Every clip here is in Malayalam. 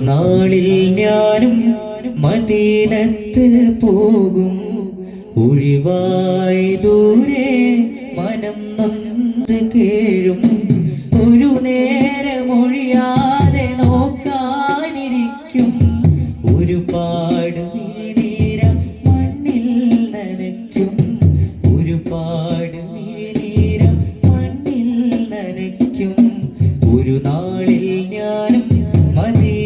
നാളിൽ ഞാനും മദീനത്ത് പോകും. ഒഴിവായി ദൂരെ മനം നൊന്ത് കേഴും. ഒരു നേരമൊഴിയാതെ നോക്കാനിരിക്കും. ഒരുപാട് നീര മണ്ണിൽ നനയ്ക്കും. ഒരുപാട് നീര മണ്ണിൽ നനയ്ക്കും. ഒരു നാളിൽ ഞാനും മദീന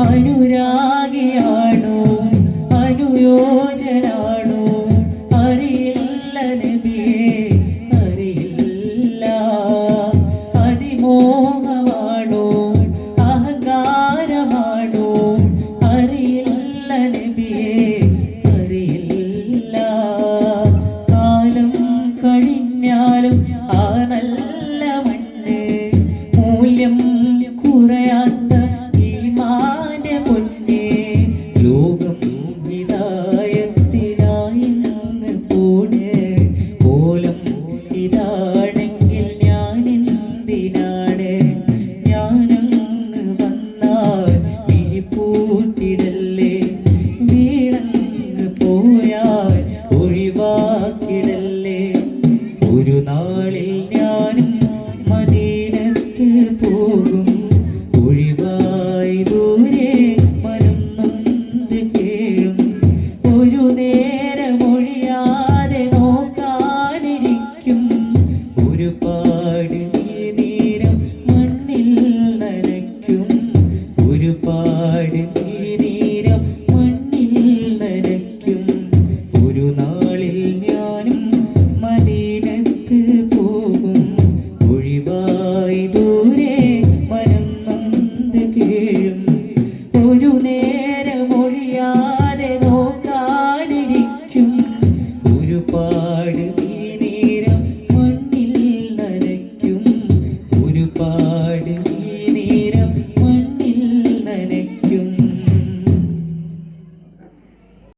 അനുരാഗിയാണോ? അനുയോജന Hoje